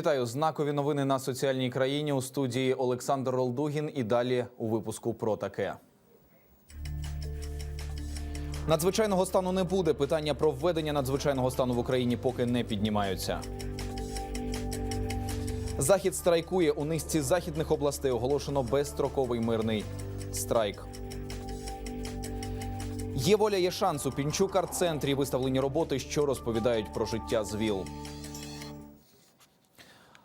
Вітаю знакові новини на соціальній країні у студії Олександр Ролдугін. І далі у випуску про таке. Надзвичайного стану не буде. Питання про введення надзвичайного стану в Україні поки не піднімаються. Захід страйкує у низці західних областей. Оголошено безстроковий мирний страйк. Є воля, є шанс у Пінчук арт-центрі виставлені роботи, що розповідають про життя з ВІЛ.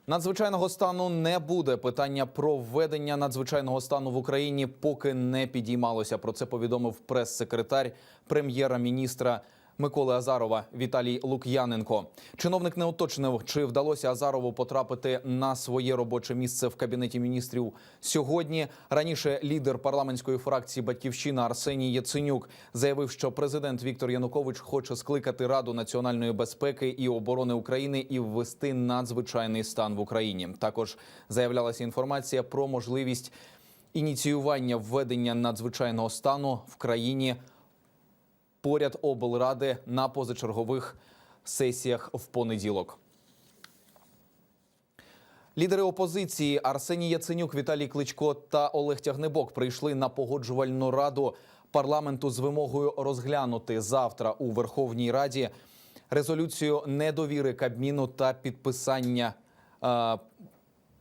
Надзвичайного стану не буде. Питання про введення надзвичайного стану в Україні поки не підіймалося. Про це повідомив прес-секретар прем'єра-міністра Миколи Азарова Віталій Лук'яненко. Чиновник не уточнив, чи вдалося Азарову потрапити на своє робоче місце в кабінеті міністрів сьогодні. Раніше лідер парламентської фракції Батьківщина Арсеній Яценюк заявив, що президент Віктор Янукович хоче скликати Раду національної безпеки і оборони України і ввести надзвичайний стан в Україні. Також заявлялася інформація про можливість ініціювання введення надзвичайного стану в країні поряд облради на позачергових сесіях в понеділок. Лідери опозиції Арсеній Яценюк, Віталій Кличко та Олег Тягнебок прийшли на погоджувальну раду парламенту з вимогою розглянути завтра у Верховній Раді резолюцію недовіри Кабміну та підписання е,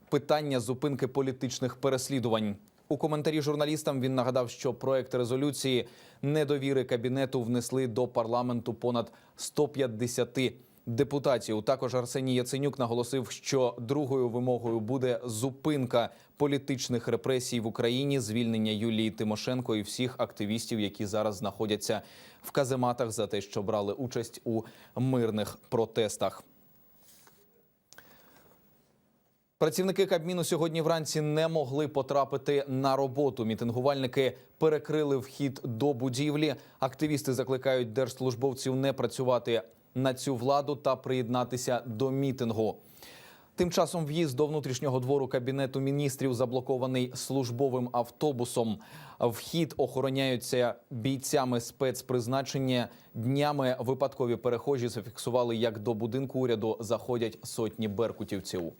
питання зупинки політичних переслідувань. У коментарі журналістам він нагадав, що проект резолюції недовіри кабінету внесли до парламенту понад 150 депутатів. Також Арсеній Яценюк наголосив, що другою вимогою буде зупинка політичних репресій в Україні, звільнення Юлії Тимошенко і всіх активістів, які зараз знаходяться в казематах за те, що брали участь у мирних протестах. Працівники Кабміну сьогодні вранці не могли потрапити на роботу. Мітингувальники перекрили вхід до будівлі. Активісти закликають держслужбовців не працювати на цю владу та приєднатися до мітингу. Тим часом в'їзд до внутрішнього двору кабінету міністрів заблокований службовим автобусом. Вхід охороняються бійцями спецпризначення. Днями випадкові перехожі зафіксували, як до будинку уряду заходять сотні беркутівців.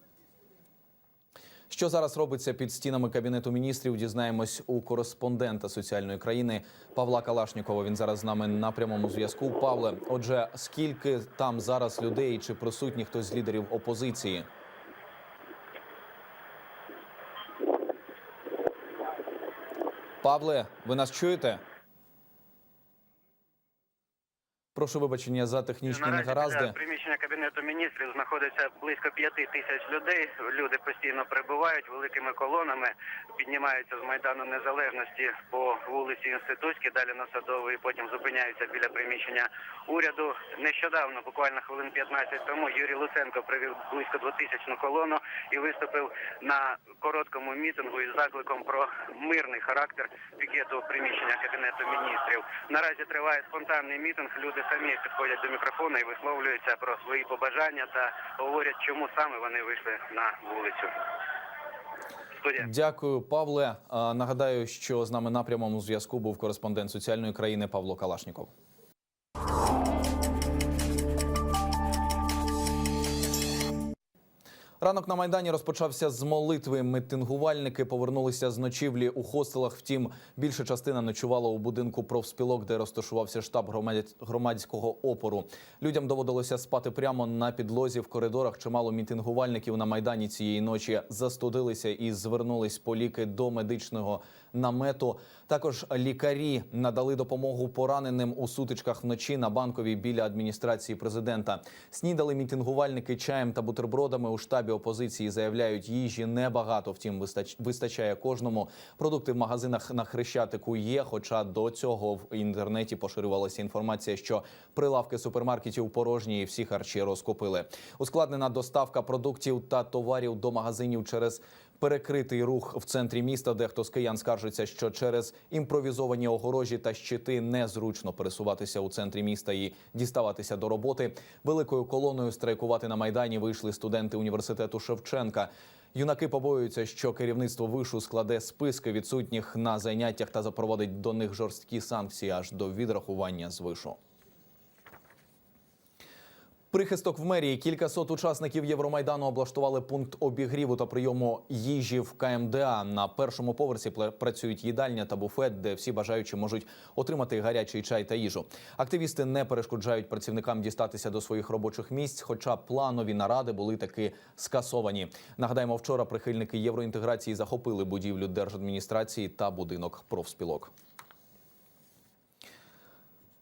Що зараз робиться під стінами кабінету міністрів? Дізнаємось у кореспондента соціальної країни Павла Калашнікова. Він зараз з нами на прямому зв'язку. Павле, отже, скільки там зараз людей чи присутні хтось з лідерів опозиції? Павле, ви нас чуєте? Прошу вибачення за технічні Наразі негаразди. приміщення кабінету міністрів знаходиться близько п'яти тисяч людей. Люди постійно прибувають великими колонами, піднімаються з майдану незалежності по вулиці Інститутській, далі на садовий, потім зупиняються біля приміщення уряду. Нещодавно, буквально хвилин 15 тому, Юрій Луценко привів близько двотисячну колону і виступив на короткому мітингу із закликом про мирний характер пікету приміщення кабінету міністрів. Наразі триває спонтанний мітинг. Люди самі підходять до мікрофона і висловлюються про свої побажання та говорять, чому саме вони вийшли на вулицю. Дякую, Павле. Нагадаю, що з нами на прямому зв'язку був кореспондент соціальної країни Павло Калашніков. Ранок на майдані розпочався з молитви. Митингувальники повернулися з ночівлі у хостелах. Втім, більша частина ночувала у будинку профспілок, де розташувався штаб громадського опору. Людям доводилося спати прямо на підлозі в коридорах. Чимало мітингувальників на майдані цієї ночі застудилися і звернулись по ліки до медичного намету. Також лікарі надали допомогу пораненим у сутичках вночі на банковій біля адміністрації президента. Снідали мітингувальники чаєм та бутербродами у штабі опозиції. Заявляють, їжі небагато. Втім, вистач- вистачає кожному. Продукти в магазинах на хрещатику є. Хоча до цього в інтернеті поширювалася інформація, що прилавки супермаркетів порожні і всі харчі розкупили. Ускладнена доставка продуктів та товарів до магазинів через перекритий рух в центрі міста. Дехто з киян скаржиться, що через імпровізовані огорожі та щити незручно пересуватися у центрі міста і діставатися до роботи. Великою колоною страйкувати на майдані вийшли студенти університету Шевченка. Юнаки побоюються, що керівництво вишу складе списки відсутніх на заняттях та запровадить до них жорсткі санкції аж до відрахування з вишу. Прихисток в мерії кількасот учасників Євромайдану облаштували пункт обігріву та прийому їжі в КМДА. На першому поверсі працюють їдальня та буфет, де всі бажаючі можуть отримати гарячий чай та їжу. Активісти не перешкоджають працівникам дістатися до своїх робочих місць, хоча планові наради були таки скасовані. Нагадаємо, вчора прихильники євроінтеграції захопили будівлю держадміністрації та будинок профспілок.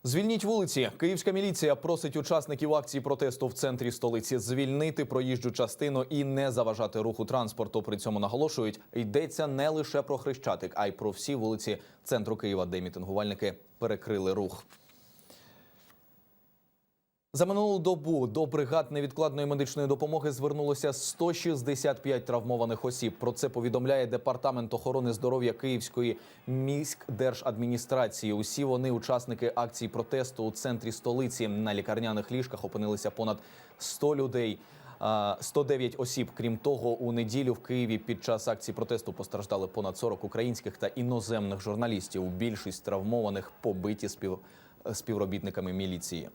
Звільніть вулиці. Київська міліція просить учасників акції протесту в центрі столиці звільнити проїжджу частину і не заважати руху транспорту. При цьому наголошують, йдеться не лише про хрещатик, а й про всі вулиці центру Києва, де мітингувальники перекрили рух. За минулу добу до бригад невідкладної медичної допомоги звернулося 165 травмованих осіб. Про це повідомляє департамент охорони здоров'я Київської міськдержадміністрації. Усі вони учасники акції протесту у центрі столиці. На лікарняних ліжках опинилися понад 100 людей. а, 109 осіб. Крім того, у неділю в Києві під час акції протесту постраждали понад 40 українських та іноземних журналістів. Більшість травмованих побиті спів... співробітниками міліції.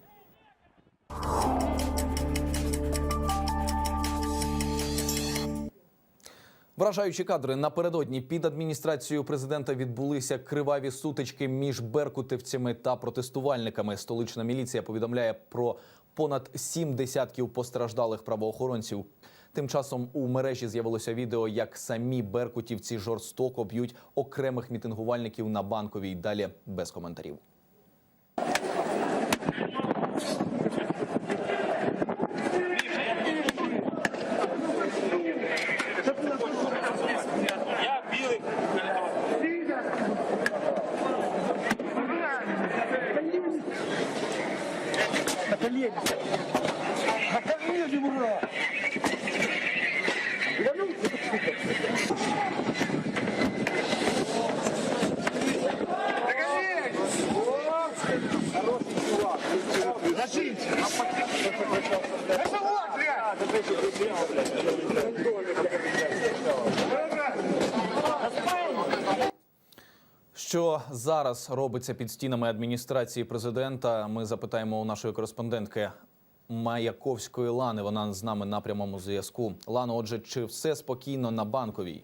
Вражаючі кадри напередодні під адміністрацією президента відбулися криваві сутички між беркутівцями та протестувальниками. Столична міліція повідомляє про понад сім десятків постраждалих правоохоронців. Тим часом у мережі з'явилося відео, як самі беркутівці жорстоко б'ють окремих мітингувальників на банковій. Далі без коментарів. Зараз робиться під стінами адміністрації президента? Ми запитаємо у нашої кореспондентки Маяковської Лани. Вона з нами на прямому зв'язку. Лано, отже, чи все спокійно на банковій?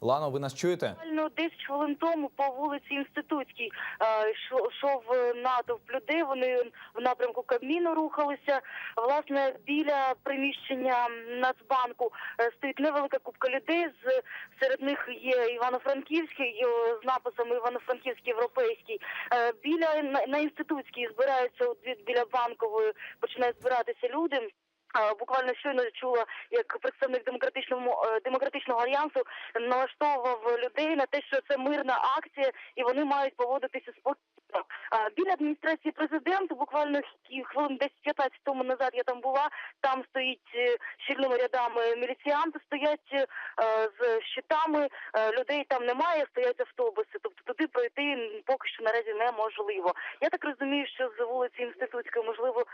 Лано, ви нас чуєте? 10 хвилин тому по вулиці Інститутській е, йшов- е, натовп людей. Вони в напрямку Кабміну рухалися. Власне, біля приміщення Нацбанку е, стоїть невелика купка людей. З серед них є Івано-Франківський з написом Івано-Франківський європейський. Біля на, інститутській збираються біля банкової починають збиратися люди. Буквально щойно чула, як представник демократичного е, демократичного альянсу налаштовував людей на те, що це мирна акція, і вони мають поводитися спокійно. А, Біля адміністрації президента, буквально хвилин 10-15 тому назад я там була. Там стоїть е, щільними рядами міліціянти, стоять е, з щитами. е, Людей там немає, стоять автобуси. Тобто туди пройти поки що наразі неможливо. Я так розумію, що з вулиці Інститутської, можливо,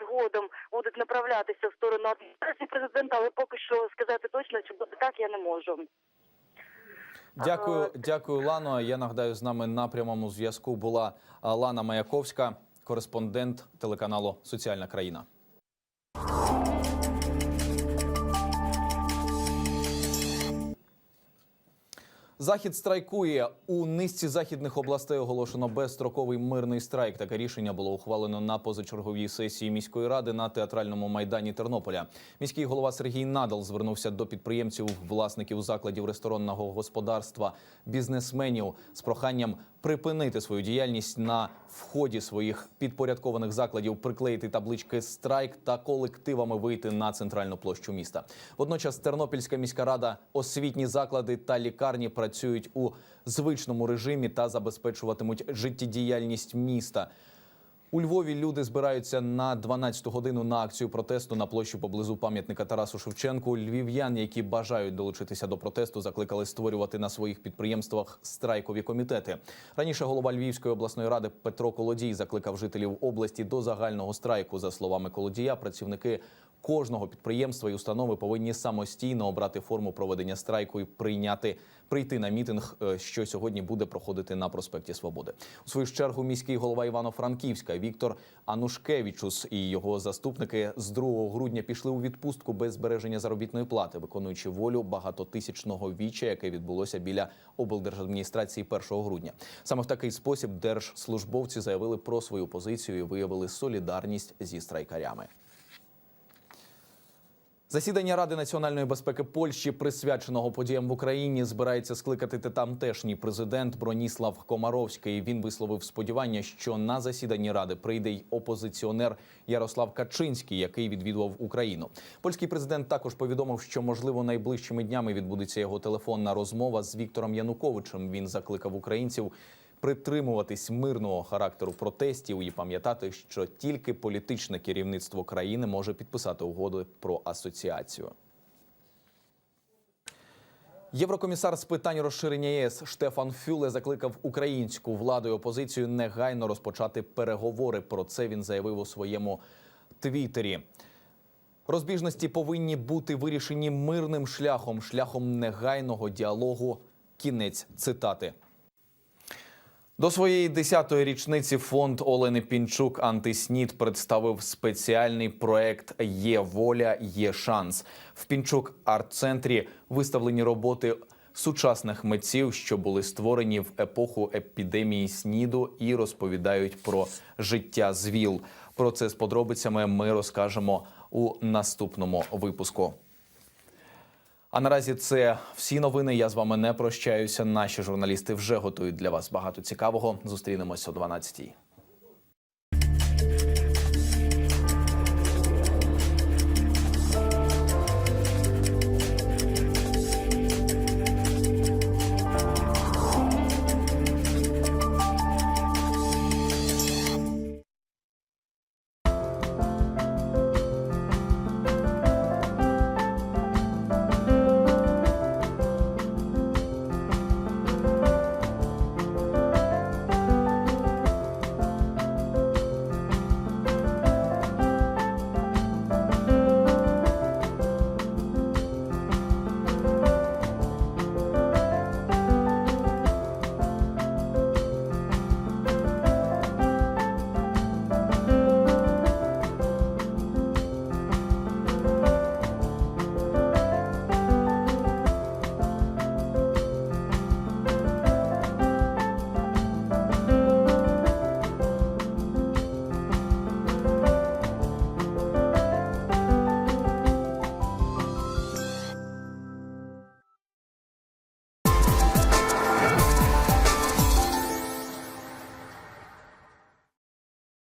згодом будуть направлятися в сторону адміністрації президента, але поки що сказати точно, чи буде так, я не можу. Дякую, дякую, Лано. Я нагадаю, з нами на прямому зв'язку була Лана Маяковська, кореспондент телеканалу Соціальна країна. Захід страйкує у низці західних областей. Оголошено безстроковий мирний страйк. Таке рішення було ухвалено на позачерговій сесії міської ради на театральному майдані Тернополя. Міський голова Сергій Надал звернувся до підприємців, власників закладів ресторанного господарства, бізнесменів з проханням припинити свою діяльність на вході своїх підпорядкованих закладів, приклеїти таблички страйк та колективами вийти на центральну площу міста. Водночас Тернопільська міська рада, освітні заклади та лікарні працюють у звичному режимі та забезпечуватимуть життєдіяльність міста. У Львові люди збираються на 12 годину на акцію протесту на площі поблизу пам'ятника Тарасу Шевченку. Львів'ян, які бажають долучитися до протесту, закликали створювати на своїх підприємствах страйкові комітети. Раніше голова Львівської обласної ради Петро Колодій закликав жителів області до загального страйку. За словами Колодія, працівники кожного підприємства і установи повинні самостійно обрати форму проведення страйку і прийняти прийти на мітинг, е, що сьогодні буде проходити на проспекті Свободи. У свою чергу міський голова Івано-Франківська Віктор Анушкевичус і його заступники з 2 грудня пішли у відпустку без збереження заробітної плати, виконуючи волю багатотисячного віча, яке відбулося біля облдержадміністрації 1 грудня. Саме в такий спосіб держслужбовці заявили про свою позицію і виявили солідарність зі страйкарями. Засідання Ради національної безпеки Польщі, присвяченого подіям в Україні, збирається скликати тамтешній президент Броніслав Комаровський. Він висловив сподівання, що на засіданні ради прийде й опозиціонер Ярослав Качинський, який відвідував Україну. Польський президент також повідомив, що можливо найближчими днями відбудеться його телефонна розмова з Віктором Януковичем. Він закликав українців притримуватись мирного характеру протестів і пам'ятати, що тільки політичне керівництво країни може підписати угоду про асоціацію. Єврокомісар з питань розширення ЄС Штефан Фюле закликав українську владу і опозицію негайно розпочати переговори. Про це він заявив у своєму твіттері. Розбіжності повинні бути вирішені мирним шляхом, шляхом негайного діалогу. Кінець цитати. До своєї 10-ї річниці фонд Олени Пінчук Антиснід представив спеціальний проект Є воля, є шанс. В Пінчук арт-центрі виставлені роботи сучасних митців, що були створені в епоху епідемії сніду і розповідають про життя з ВІЛ. Про це з подробицями ми розкажемо у наступному випуску. А наразі це всі новини. Я з вами не прощаюся. Наші журналісти вже готують для вас багато цікавого. Зустрінемось о 12-й.